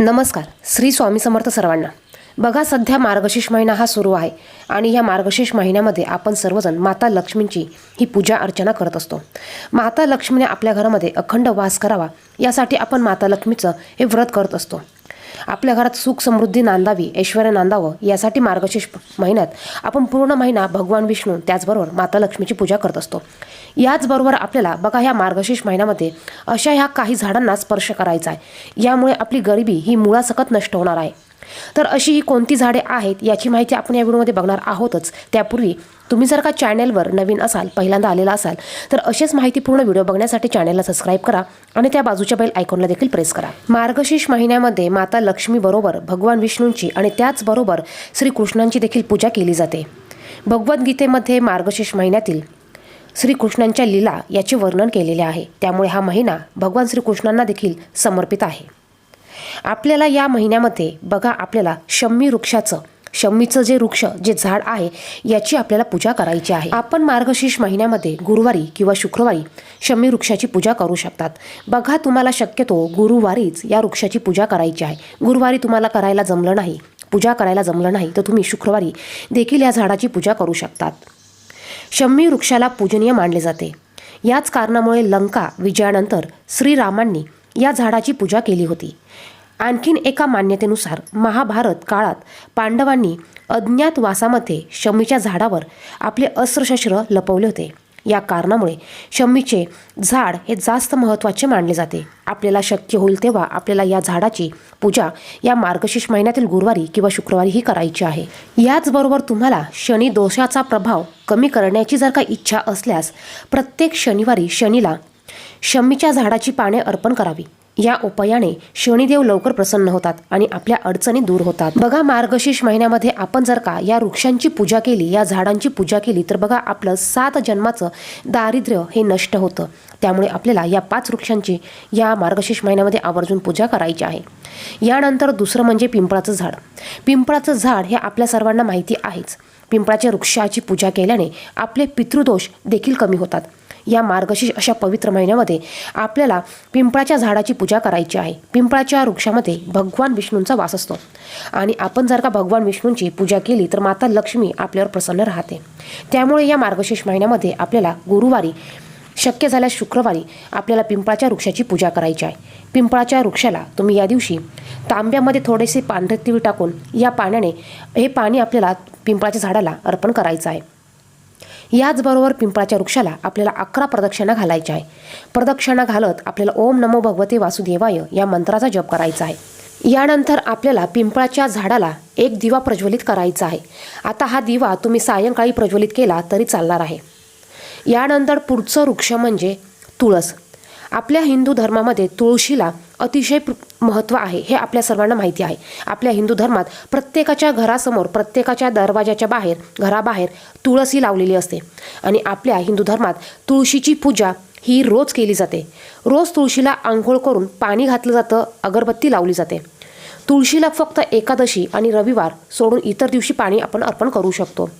नमस्कार श्री स्वामी समर्थ सर्वांना. बघा सध्या मार्गशीर्ष महिना हा सुरू आहे आणि या मार्गशीर्ष महिन्यामध्ये आपण सर्वजण माता लक्ष्मींची ही पूजा अर्चना करत असतो. माता लक्ष्मीने आपल्या घरामध्ये अखंड वास करावा यासाठी आपण माता लक्ष्मीचं हे व्रत करत असतो. आपल्या घरात सुख समृद्धी नांदावी ऐश्वर नांदावं यासाठी मार्गशीर्ष महिन्यात आपण पूर्ण महिना भगवान विष्णू त्याचबरोबर माता लक्ष्मीची पूजा करत असतो. याचबरोबर आपल्याला बघा ह्या मार्गशीर्ष महिन्यामध्ये अशा ह्या काही झाडांना स्पर्श करायचा आहे. यामुळे आपली गरिबी ही मुळासकट नष्ट होणार आहे. तर अशी ही कोणती झाडे आहेत याची माहिती आपण या व्हिडिओमध्ये बघणार आहोतच. त्यापूर्वी तुम्ही जर का चॅनेलवर नवीन असाल पहिल्यांदा आलेला असाल तर असेच माहितीपूर्ण व्हिडिओ बघण्यासाठी चॅनेलला सबस्क्राईब करा आणि त्या बाजूच्या बेल आयकॉनला देखील प्रेस करा. मार्गशीर्ष महिन्यामध्ये माता लक्ष्मीबरोबर भगवान विष्णूंची आणि त्याचबरोबर श्रीकृष्णांची देखील पूजा केली जाते. भगवद्गीतेमध्ये मार्गशीर्ष महिन्यातील श्रीकृष्णांच्या लीला याचे वर्णन केलेले आहे. त्यामुळे हा महिना भगवान श्रीकृष्णांना देखील समर्पित आहे. आपल्याला या महिन्यामध्ये बघा आपल्याला शम्मी वृक्षाचं शम्मीचं जे वृक्ष जे झाड आहे याची आपल्याला पूजा करायची आहे. आपण मार्गशीर्ष महिन्यामध्ये गुरुवारी किंवा शुक्रवारी शम्मी वृक्षाची पूजा करू शकतात. बघा तुम्हाला शक्यतो गुरुवारीच या वृक्षाची पूजा करायची आहे. गुरुवारी तुम्हाला करायला जमलं नाही पूजा करायला जमलं नाही तर तुम्ही शुक्रवारी देखील या झाडाची पूजा करू शकतात. शम्मी वृक्षाला पूजनीय मानले जाते. याच कारणामुळे लंका विजयानंतर श्रीरामांनी या झाडाची पूजा केली होती. आणखीन एका मान्यतेनुसार महाभारत काळात पांडवांनी अज्ञात वासामध्ये शमीच्या झाडावर आपले अस्त्रशस्त्र लपवले होते. या कारणामुळे शमीचे झाड हे जास्त महत्त्वाचे मानले जाते. आपल्याला शक्य होईल तेव्हा आपल्याला या झाडाची पूजा या मार्गशीर्ष महिन्यातील गुरुवारी किंवा शुक्रवारी ही करायची आहे. याचबरोबर तुम्हाला शनी दोषाचा प्रभाव कमी करण्याची जर का इच्छा असल्यास प्रत्येक शनिवारी शनीला शमीच्या झाडाची पाने अर्पण करावी. या उपायाने शनिदेव लवकर प्रसन्न होतात आणि आपल्या अडचणी दूर होतात. बघा मार्गशीर्ष महिन्यामध्ये आपण जर का या वृक्षांची पूजा केली या झाडांची पूजा केली तर बघा आपलं सात जन्माचं दारिद्र्य हे नष्ट होतं. त्यामुळे आपल्याला या पाच वृक्षांची या मार्गशीर्ष महिन्यामध्ये आवर्जून पूजा करायची आहे. यानंतर दुसरं म्हणजे पिंपळाचं झाड. पिंपळाचं झाड हे आपल्या सर्वांना माहिती आहेच. पिंपळाच्या वृक्षाची पूजा केल्याने आपले पितृदोष देखील कमी होतात. या मार्गशीर्ष अशा पवित्र महिन्यामध्ये आपल्याला पिंपळाच्या झाडाची पूजा करायची आहे. पिंपळाच्या वृक्षामध्ये भगवान विष्णूंचा वास असतो. आणि आपण जर का भगवान विष्णूंची पूजा केली तर माता लक्ष्मी आपल्यावर प्रसन्न राहते. त्यामुळे या मार्गशीर्ष महिन्यामध्ये आपल्याला गुरुवारी शक्य झाल्यास शुक्रवारी आपल्याला पिंपळाच्या वृक्षाची पूजा करायची आहे. पिंपळाच्या वृक्षाला तुम्ही या दिवशी तांब्यामध्ये थोडेसे पांढरे तीळ टाकून या पाण्याने हे पाणी आपल्याला पिंपळाच्या झाडाला अर्पण करायचं आहे. याचबरोबर पिंपळाच्या वृक्षाला आपल्याला अकरा प्रदक्षिणा घालायच्या आहे प्रदक्षिणा घालत आपल्याला ओम नमो भगवते वासुदेवाय या मंत्राचा जप करायचा आहे. यानंतर आपल्याला पिंपळाच्या झाडाला एक दिवा प्रज्वलित करायचा आहे. आता हा दिवा तुम्ही सायंकाळी प्रज्वलित केला तरी चालणार आहे. यानंतर पुढचं वृक्ष म्हणजे तुळस. आपल्या हिंदू धर्मामध्ये तुळशीला अतिशय महत्त्व आहे. हे आपल्या सर्वांना माहिती आहे. आपल्या हिंदू धर्मात प्रत्येकाच्या घरासमोर प्रत्येकाच्या दरवाजाच्या बाहेर घराबाहेर तुळसी लावलेली असते. आणि आपल्या हिंदू धर्मात तुळशीची पूजा ही रोज केली जाते. रोज तुळशीला आंघोळ करून पाणी घातलं जातं अगरबत्ती लावली जाते. तुळशीला फक्त एकादशी आणि रविवार सोडून इतर दिवशी पाणी आपण अर्पण करू शकतो.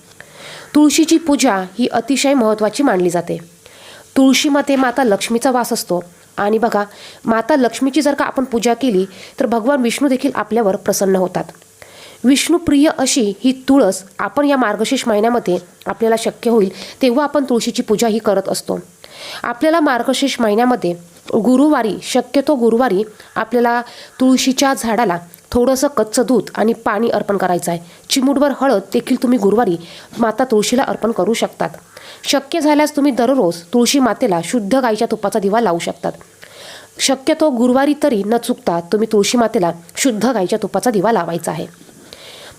तुळशीची पूजा ही अतिशय महत्त्वाची मानली जाते. तुळशीमध्ये माता लक्ष्मीचा वास असतो. आणि बघा माता लक्ष्मीची जर का आपण पूजा केली तर भगवान विष्णू देखील आपल्यावर प्रसन्न होतात. विष्णुप्रिय अशी ही तुळस आपण या मार्गशीर्ष महिन्यामध्ये आपल्याला शक्य होईल तेव्हा आपण तुळशीची पूजा ही करत असतो. आपल्याला मार्गशीर्ष महिन्यामध्ये गुरुवारी शक्यतो गुरुवारी आपल्याला तुळशीच्या झाडाला थोडंसं कच्चं दूध आणि पाणी अर्पण करायचं आहे. चिमूटभर हळद देखील तुम्ही गुरुवारी माता तुळशीला अर्पण करू शकतात. शक्य झाल्यास तुम्ही दररोज तुळशी मातेला शुद्ध गाईच्या तुपाचा दिवा लावू शकतात. शक्यतो गुरुवारी तरी न चुकता तुम्ही तुळशी मातेला शुद्ध गाईच्या तुपाचा दिवा लावायचा आहे.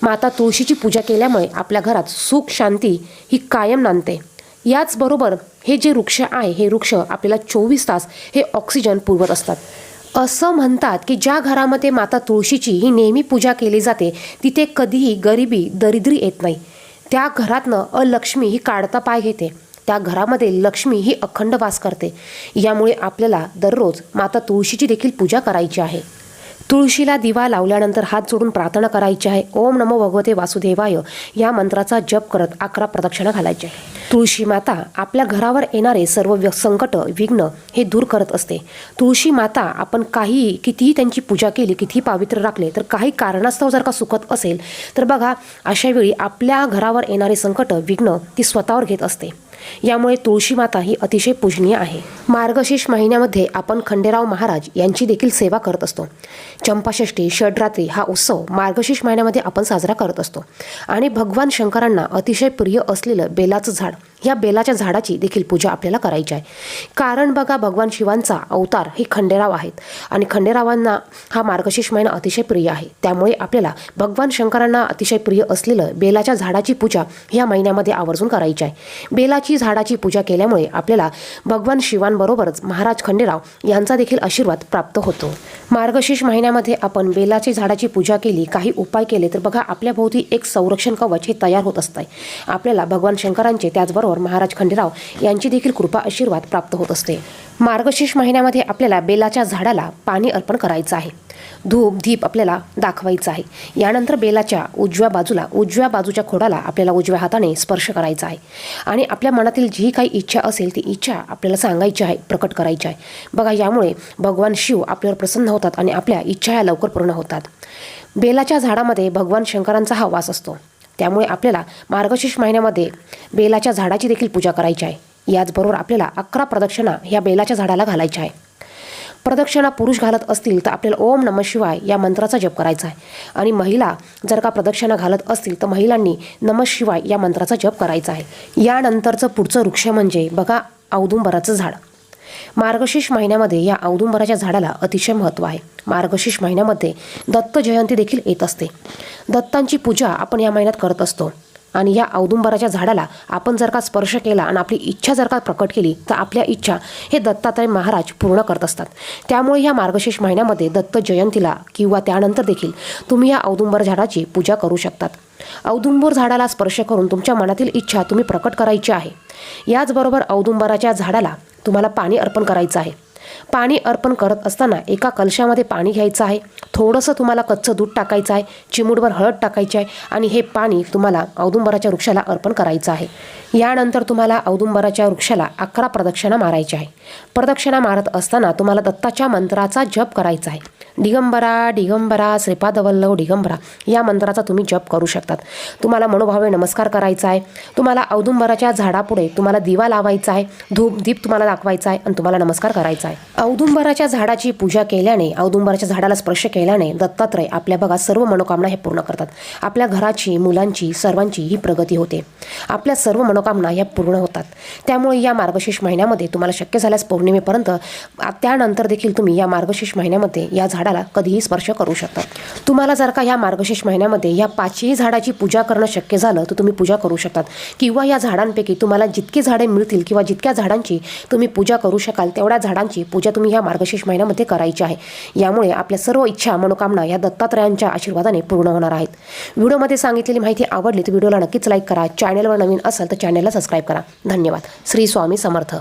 माता तुळशीची पूजा केल्यामुळे आपल्या घरात सुख शांती ही कायम नांदते. याचबरोबर हे जे वृक्ष आहे हे वृक्ष आपल्याला चोवीस तास हे ऑक्सिजन पुरवत असतात. असं म्हणतात की ज्या घरामध्ये माता तुळशीची ही नेहमी पूजा केली जाते तिथे कधीही गरिबी दरिद्री येत नाही. त्या घरातनं अलक्ष्मी ही काढता पाय घेते. त्या घरामध्ये लक्ष्मी ही अखंड वास करते. यामुळे आपल्याला दररोज माता तुळशीची देखील पूजा करायची आहे. तुळशीला दिवा लावल्यानंतर हात जोडून प्रार्थना करायची आहे. ओम नमो भगवते वासुदेवाय. या मंत्राचा जप करत अकरा प्रदक्षिणा घालायची आहे. तुळशी माता आपल्या घरावर येणारे सर्व व्य- संकट विघ्न हे दूर करत असते. तुळशी माता आपण काही कितीही त्यांची पूजा केली कितीही पावित्र्य राखले तर काही कारणास्तव जर का सुखत असेल तर बघा अशावेळी आपल्या घरावर येणारे संकट विघ्न ती स्वतःवर घेत असते. यामुळे तुळशी माता ही अतिशय पूजनीय आहे. मार्गशीर्ष महिन्यामध्ये आपण खंडेराव महाराज यांची देखील सेवा करत असतो. चंपाषष्ठी षडरात्री हा उत्सव मार्गशीर्ष महिन्यामध्ये आपण साजरा करत असतो. आणि भगवान शंकरांना अतिशय प्रिय असलेलं बेलाचं झाड या बेलाच्या झाडाची देखील पूजा आपल्याला करायची आहे. कारण बघा भगवान शिवांचा अवतार हे खंडेराव आहेत. आणि खंडेरावांना हा मार्गशीर्ष महिना अतिशय प्रिय आहे. त्यामुळे आपल्याला भगवान शंकरांना अतिशय प्रिय असलेलं बेलाच्या झाडाची पूजा या महिन्यामध्ये आवर्जून करायची आहे. बेलाची झाडाची पूजा केल्यामुळे आपल्याला भगवान शिवांबरोबरच महाराज खंडेराव यांचा देखील आशीर्वाद प्राप्त होतो. मार्गशीर्ष महिन्यामध्ये आपण बेलाची झाडाची पूजा केली काही उपाय केले तर बघा आपल्याभोवती एक संरक्षण कवच हे तयार होत असतं आपल्याला भगवान शंकरांचे त्याचबरोबर महाराज खंडेराव यांची देखील कृपा आशीर्वाद प्राप्त होत असते. मार्गशीर्ष महिन्यामध्ये आपल्याला बेलाच्या झाडाला पाणी अर्पण करायचं आहे. धूप दीप आपल्याला दाखवायचं आहे. यानंतर बेलाच्या उजव्या बाजूला उजव्या बाजूच्या खोडाला आपल्याला उजव्या हाताने स्पर्श करायचा आहे. आणि आपल्या मनातील जी काही इच्छा असेल ती इच्छा आपल्याला सांगायची आहे प्रकट करायची आहे. बघा यामुळे भगवान शिव आपल्यावर प्रसन्न होतात आणि आपल्या इच्छा ह्या लवकर पूर्ण होतात. बेलाच्या झाडामध्ये भगवान शंकरांचा हा वास असतो. त्यामुळे आपल्याला मार्गशीर्ष महिन्यामध्ये बेलाच्या झाडाची देखील पूजा करायची आहे. याचबरोबर आपल्याला अकरा प्रदक्षिणा ह्या बेलाच्या झाडाला घालायच्या आहे. प्रदक्षिणा पुरुष घालत असतील तर आपल्याला ओम नम शिवाय या मंत्राचा जप करायचा आहे. आणि महिला जर का प्रदक्षिणा घालत असतील तर महिलांनी नम शिवाय या मंत्राचा जप करायचा आहे. यानंतरचं पुढचं वृक्ष म्हणजे बघा औदुंबराचं झाड. मार्गशीर्ष महिन्यामध्ये या औदुंबराच्या झाडाला अतिशय महत्त्व आहे. मार्गशीर्ष महिन्यामध्ये दत्त जयंती देखील येत असते. दत्तांची पूजा आपण या महिन्यात करत असतो. आणि या औदुंबराच्या झाडाला आपण जर का स्पर्श केला आणि आपली इच्छा जर का प्रकट केली तर आपल्या इच्छा हे दत्तात्रय महाराज पूर्ण करत असतात. त्यामुळे या मार्गशीर्ष महिन्यामध्ये दत्त जयंतीला किंवा त्यानंतर देखील तुम्ही या औदुंबर झाडाची पूजा करू शकतात. औदुंबर झाडाला स्पर्श करून तुमच्या मनातील इच्छा तुम्ही प्रकट करायची आहे. याचबरोबर औदुंबराच्या झाडाला तुम्हाला पाणी अर्पण करायचं आहे. पाणी अर्पण करत असताना एका कलशामध्ये पाणी घ्यायचं आहे. थोडंसं तुम्हाला कच्चं दूध टाकायचं आहे. चिमूटभर हळद टाकायची आहे आणि हे पाणी तुम्हाला औदुंबराच्या वृक्षाला अर्पण करायचं आहे. यानंतर तुम्हाला औदुंबराच्या वृक्षाला अकरा प्रदक्षिणा मारायच्या आहे. प्रदक्षिणा मारत असताना तुम्हाला दत्ताच्या मंत्राचा जप करायचा आहे. दिगंबरा दिगंबरा श्रीपादवल्लभ दिगंबरा या मंत्राचा तुम्ही जप करू शकतात. तुम्हाला मनोभावे नमस्कार करायचा आहे. तुम्हाला औदुंबराच्या झाडापुढे तुम्हाला दिवा लावायचा आहे. धूप दीप तुम्हाला दाखवायचा आहे आणि तुम्हाला नमस्कार करायचा आहे. औदुंबराच्या झाडाची पूजा केल्याने औदुंबराच्या झाडाला स्पर्श केल्याने दत्तात्रय आपल्या भागात सर्व मनोकामना हे पूर्ण करतात. आपल्या घराची मुलांची सर्वांची ही प्रगती होते. आपल्या सर्व मनोकामना ह्या पूर्ण होतात. त्यामुळे या मार्गशीर्ष महिन्यामध्ये तुम्हाला शक्य झाल्यास पौर्णिमेपर्यंत त्यानंतर देखील तुम्ही या मार्गशीर्ष महिन्यामध्ये या झाडाला कधीही स्पर्श करू शकता. तुम्हाला जर का या मार्गशीर्ष महिन्यामध्ये या पाचही झाडाची पूजा करणं शक्य झालं तर तुम्ही पूजा करू शकतात. किंवा या झाडांपैकी तुम्हाला जितकी झाडे मिळतील किंवा जितक्या झाडांची तुम्ही पूजा करू शकाल तेवढ्या झाडांची पूजा तुम्ही ह्या मार्गशीर्ष महिन्यामध्ये करायची आहे. यामुळे आपल्या सर्व इच्छा मनोकामना या दत्तात्रयांच्या आशीर्वादाने पूर्ण होणार आहेत. व्हिडिओमध्ये सांगितलेली माहिती आवडली तर व्हिडिओला नक्कीच लाईक करा. चॅनलवर नवीन असाल तर चॅनलला सबस्क्राईब करा. धन्यवाद. श्री स्वामी समर्थ.